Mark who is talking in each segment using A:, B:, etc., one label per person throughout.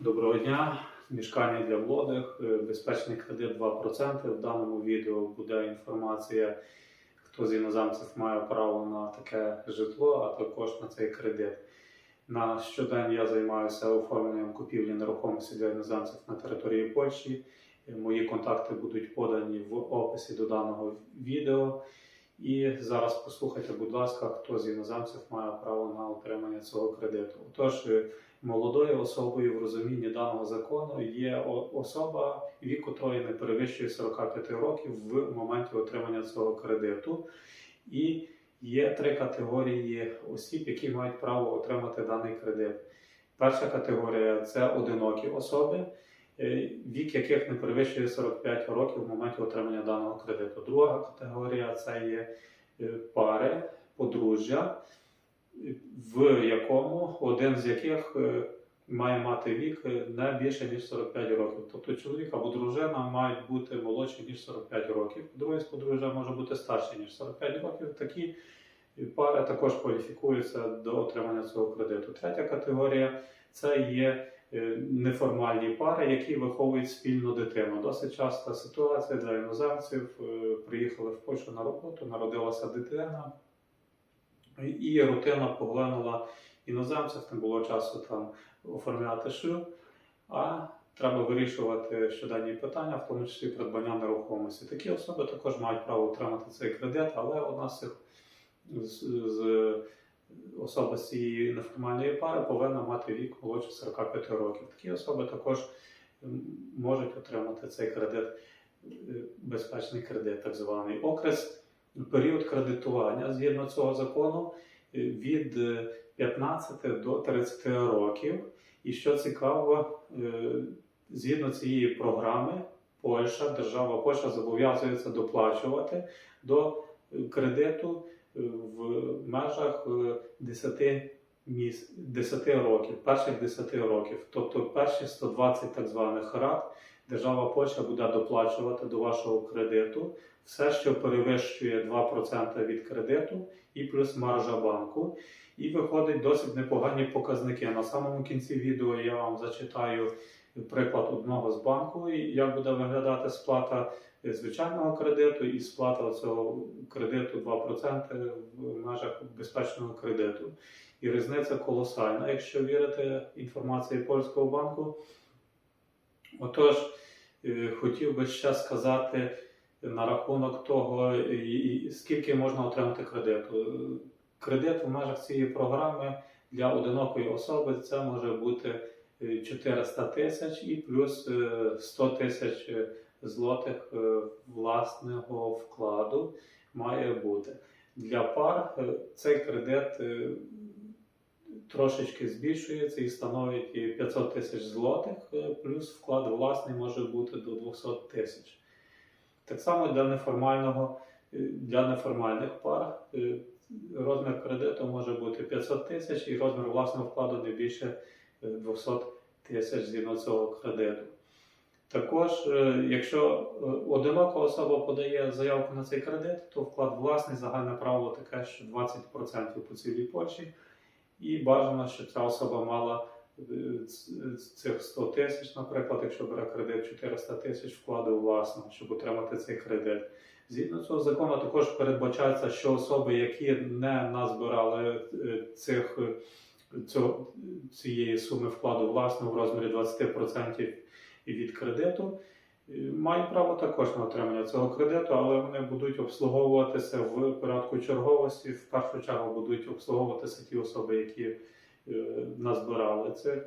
A: Доброго дня. Мішкання для молодих, е, безпечний кредит 2%. В даному відео буде інформація, хто з іноземців має право на таке житло, а також на цей кредит. На щодень я займаюся оформленням купівлі нерухомості для іноземців на території Польщі. Е, Мої контакти будуть подані в описі до даного відео. І зараз послухайте, будь ласка, хто з іноземців має право на отримання цього кредиту. Отож, е, молодою особою в розумінні даного закону є особа, вік котрої не перевищує 45 років в моменті отримання цього кредиту. І є три категорії осіб, які мають право отримати даний кредит. Перша категорія це одинокі особи, вік яких не перевищує 45 років в моменті отримання даного кредиту. Друга категорія це є е, пари, подружжя, в якому один з яких е, має мати вік е, не більше ніж 45 років. Тобто чоловік або дружина мають бути молодші ніж 45 років. Друге з подружжя може бути старше ніж 45 років. Такі пари також кваліфікуються до отримання цього кредиту. Третя категорія це є е, неформальні пари, які виховують спільну дитину. Досить часта ситуація для іноземців. е, Приїхали в Польщу на роботу, народилася дитина, і рутина поглинула іноземців, не було часу там оформляти шлюб, а треба вирішувати щоденні питання, в тому числі придбання нерухомості. Такі особи також мають право отримати цей кредит, але одна з цих з, з особа з цієї неформальної пари повинна мати вік молодше 45 років. Такі особи також можуть отримати цей кредит, е, безпечний кредит, так званий окрес. Період кредитування згідно цього закону е, від е, 15 до 30 років. І що цікаво, е, згідно цієї програми, Польща, держава Польща зобов'язується доплачувати до е, кредиту е, в межах е, 10 міс... 10 років, перших 10 років. Тобто перші 120 так званих рад держава Польща буде доплачувати до вашого кредиту все, що перевищує 2% від кредиту, і плюс маржа банку. І виходить досить непогані показники. На самому кінці відео я вам зачитаю приклад одного з банку, як буде виглядати сплата звичайного кредиту і сплата цього кредиту 2% в межах безпечного кредиту. І різниця колосальна, якщо вірити інформації польського банку. Отож, е, хотів би ще сказати на рахунок того, скільки можна отримати кредиту. Кредит в межах цієї програми для одинокої особи це може бути 400 тисяч і плюс е, 100 тисяч е, злотих е, власного вкладу має бути. Для пар е, цей кредит е, трошечки збільшується і становить 500 тисяч злотих, е, плюс вклад власний може бути до 200 тисяч. Так само для неформального, е, для неформальних пар е, розмір кредиту може бути 500 тисяч і розмір власного вкладу не більше е, 200 тисяч згідно цього кредиту. Також, е, якщо е, одинока особа подає заявку на цей кредит, то вклад власний загальне правило таке, що 20% по цілій Польщі, і бажано, щоб ця особа мала е, цих 100 тисяч, наприклад, якщо бере кредит 400 тисяч вкладу власного, щоб отримати цей кредит. Згідно цього закону також передбачається, що особи, які не назбирали цих, цієї суми вкладу власного в розмірі 20% від кредиту, е, мають право також на отримання цього кредиту, але вони будуть обслуговуватися в порядку черговості. В першу чергу будуть обслуговуватися ті особи, які е, назбирали це,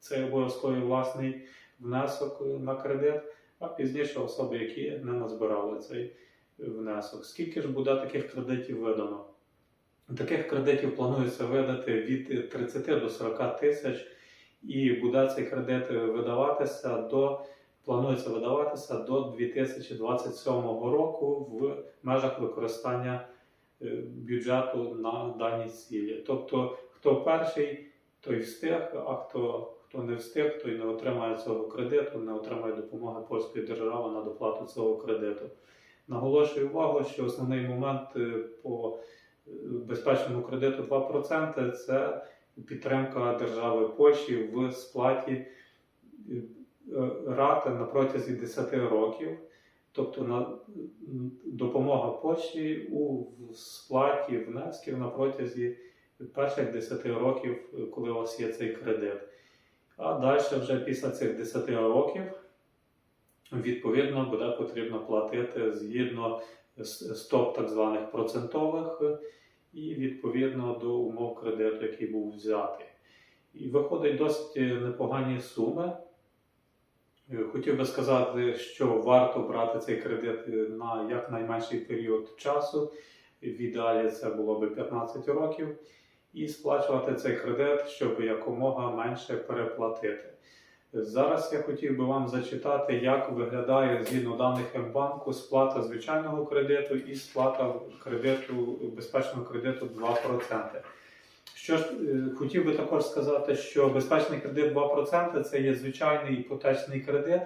A: цей обов'язковий власний внесок на кредит, а пізніше особи, які не назбирали цей внесок. Скільки ж буде таких кредитів видано? Таких кредитів планується видати від 30 до 40 тисяч, і буде цей кредит видаватися до планується видаватися до 2027 року в межах використання е, бюджету на дані цілі. Тобто, хто перший, той встиг, а хто, хто не встиг, той не отримає цього кредиту, не отримає допомоги польської держави на доплату цього кредиту. Наголошую увагу, що основний момент е, по безпечному кредиту 2% це підтримка держави Польщі в сплаті е, рати на протязі 10 років, тобто на допомога почті у сплаті внесків на протязі перших 10 років, коли у вас є цей кредит. А далі вже після цих 10 років відповідно буде потрібно платити згідно стоп так званих процентових е, і відповідно до умов кредиту, який був взятий. І виходить досить е, непогані суми. Е, Хотів би сказати, що варто брати цей кредит на якнайменший період часу. В ідеалі це було би 15 років, і сплачувати цей кредит, щоб якомога менше переплатити. Зараз я хотів би вам зачитати, як виглядає згідно даних Мбанку сплата звичайного кредиту і сплата кредиту, безпечного кредиту 2%. Що ж, е, хотів би також сказати, що безпечний кредит 2% це є звичайний іпотечний кредит,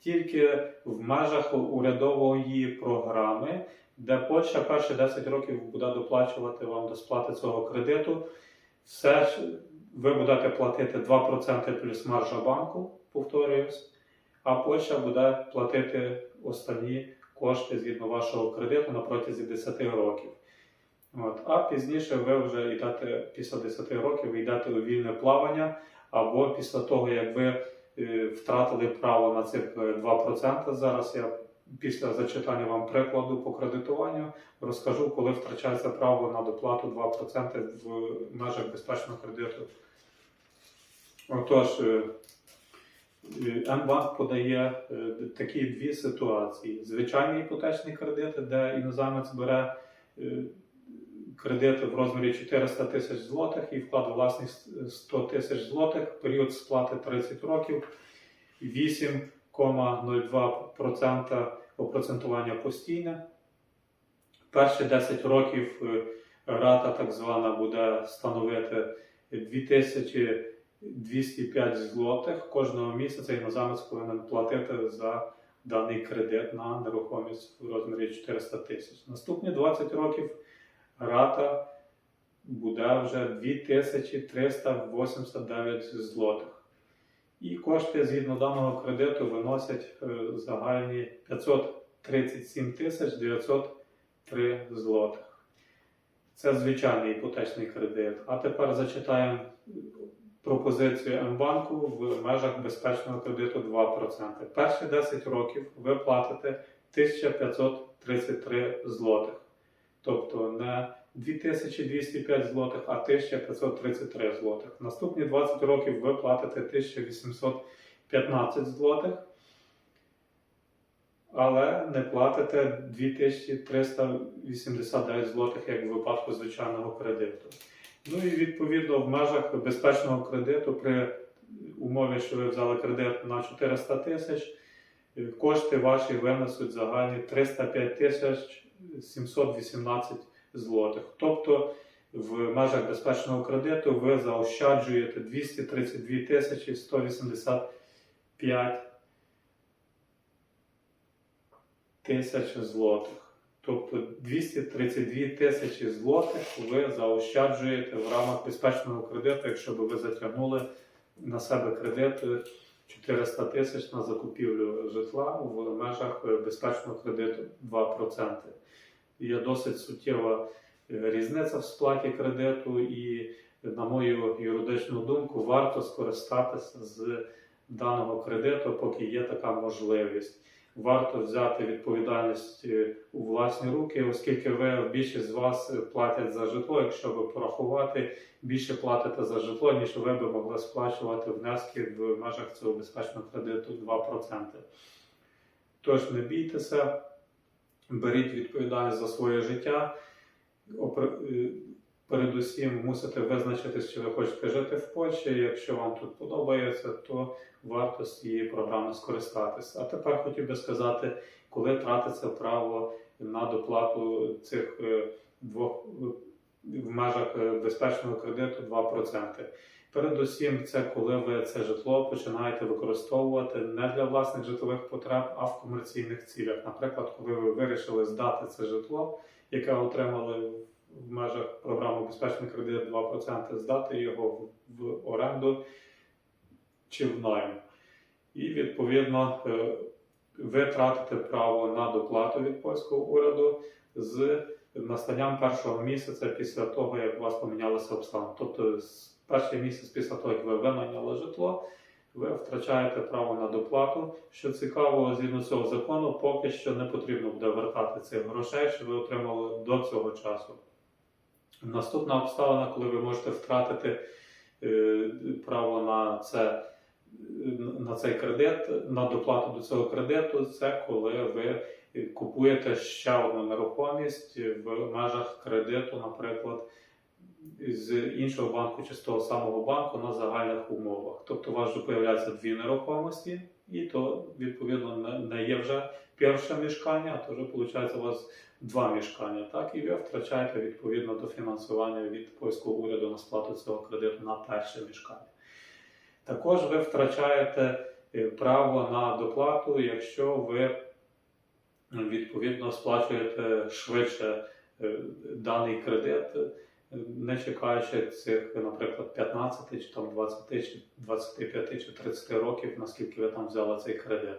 A: тільки в межах урядової програми, де Польща перші 10 років буде доплачувати вам до сплати цього кредиту. Все ви будете платити 2% плюс маржа банку, повторююсь, а Польща буде платити останні кошти згідно вашого кредиту на протязі 10 років. От. А пізніше ви вже йдете після 10 років ви йдете у вільне плавання, або після того, як ви е, втратили право на цих е, 2%. Зараз я після зачитання вам прикладу по кредитуванню розкажу, коли втрачається право на доплату 2% в межах безпечного кредиту. Отож, е, е, М-банк подає е, такі дві ситуації: звичайні іпотечні кредити, де іноземець бере е, кредити в розмірі 400 тисяч злотих і вклад власність 100 тисяч злотих, період сплати 30 років, 8,02% опроцентування постійне. Перші 10 років е, рата так звана буде становити 2205 злотих. Кожного місяця іноземець повинен платити за даний кредит на нерухомість в розмірі 400 тисяч. Наступні 20 років рата буде вже 2389 злотих. І кошти згідно даного кредиту виносять е, загальні 537 тисяч 903 злотих. Це звичайний іпотечний кредит. А тепер зачитаємо пропозицію Мбанку в межах безпечного кредиту 2%. Перші 10 років ви платите 1533 злотих. Тобто не 2205 злотих, а 1533 злотих. Наступні 20 років ви платите 1815 злотих, але не платите 2389 злотих, як в випадку звичайного кредиту. Ну і відповідно в межах безпечного кредиту при умові, що ви взяли кредит на 400 тисяч, кошти ваші винесуть загальні 305 тисяч 718 злотих. Тобто в межах безпечного кредиту ви заощаджуєте 232 тисячі 185 тисяч злотих. Тобто 232 тисячі злотих ви заощаджуєте в рамках безпечного кредиту, якщо б ви затягнули на себе кредит 400 тисяч на закупівлю житла в межах безпечного кредиту 2%. Є досить суттєва е, різниця в сплаті кредиту, і, на мою юридичну думку, варто скористатися з даного кредиту, поки є така можливість. Варто взяти відповідальність е, у власні руки, оскільки ви більшість з вас платять за житло. Якщо ви порахувати, більше платите за житло, ніж ви би могли сплачувати внески в межах цього безпечного кредиту 2%. Тож не бійтеся, беріть відповідальність за своє життя. Е, Передусім мусите визначитись, чи ви хочете жити в Польщі. Якщо вам тут подобається, то варто з цієї програми скористатися. А тепер хотів би сказати, коли тратиться право на доплату цих е, двох е, в межах е, безпечного кредиту 2%. Передусім, це коли ви це житло починаєте використовувати не для власних житлових потреб, а в комерційних цілях. Наприклад, коли ви вирішили здати це житло, яке отримали в межах програми безпечний кредит 2%, здати його в- оренду чи в найм. І відповідно е, ви тратите право на доплату від польського уряду з настанням першого місяця після того, як у вас помінялися обставини. Тобто, перший місяць після того, як ви винайняли житло, ви втрачаєте право на доплату. Що цікаво, згідно цього закону, поки що не потрібно буде вертати цих грошей, що ви отримали до цього часу. Наступна обставина, коли ви можете втратити е, право на це. На цей кредит, на доплату до цього кредиту, це коли ви купуєте ще одну нерухомість в межах кредиту, наприклад, з іншого банку чи з того самого банку на загальних умовах. Тобто у вас вже появляються дві нерухомості, і то відповідно не- є вже перше мішкання, а то вже виходить у вас два мішкання. Так, і ви втрачаєте відповідно до фінансування від польського уряду на сплату цього кредиту на перше мішкання. Також ви втрачаєте е, право на доплату, якщо ви відповідно сплачуєте швидше е, даний кредит, е, не чекаючи цих, наприклад, 15 чи там 20 чи 25 чи 30 років, наскільки ви там взяли цей кредит.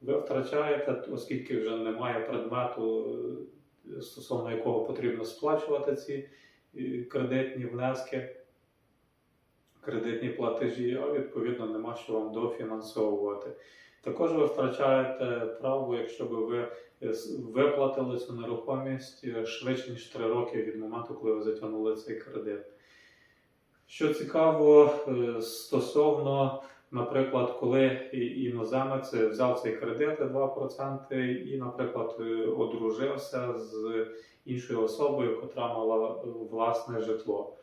A: Ви втрачаєте, оскільки вже немає предмету, е, стосовно якого потрібно сплачувати ці кредитні внески кредитні платежі, а відповідно нема що вам дофінансовувати. Також ви втрачаєте право, якщо би ви е, виплатили цю нерухомість е, швидше ніж 3 роки від моменту, коли ви затягнули цей кредит. Що цікаво е, стосовно, наприклад, коли іноземець взяв цей кредит 2% і, наприклад, одружився з іншою особою, котра мала власне житло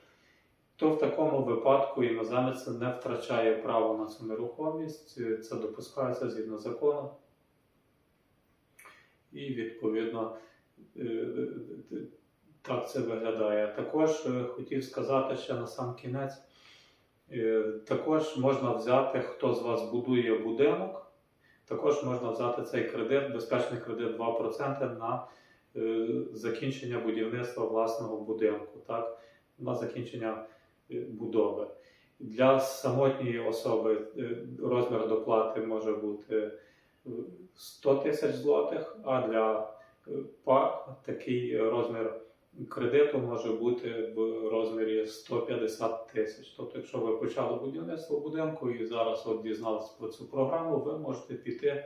A: то в такому випадку іноземець не втрачає право на цю нерухомість, це допускається згідно закону. І відповідно е, так це виглядає. Також е, хотів сказати ще на сам кінець. е, Також можна взяти, хто з вас будує будинок, також можна взяти цей кредит, безпечний кредит 2% на е, закінчення будівництва власного будинку, так? на закінчення е, будови. Для самотньої особи е, розмір доплати може бути е, 100 тисяч злотих, а для е, пар такий розмір кредиту може бути в розмірі 150 тисяч. Тобто, якщо ви почали будівництво будинку і зараз от дізналися про цю програму, ви можете піти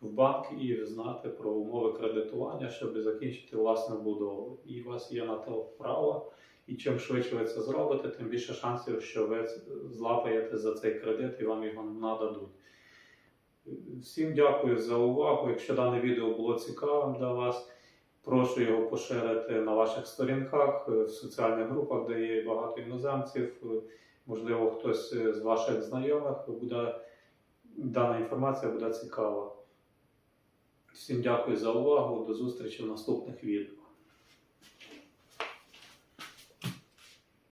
A: в банк і знати про умови кредитування, щоб закінчити власну будову. І у вас є на те право. І чим швидше ви це зробите, тим більше шансів, що ви злапаєте за цей кредит і вам його нададуть. Всім дякую за увагу. Якщо дане відео було цікавим для вас, прошу його поширити на ваших сторінках, в соціальних групах, де є багато іноземців. Можливо, хтось з ваших знайомих буде дана інформація буде цікава. Всім дякую за увагу. До зустрічі в наступних відео.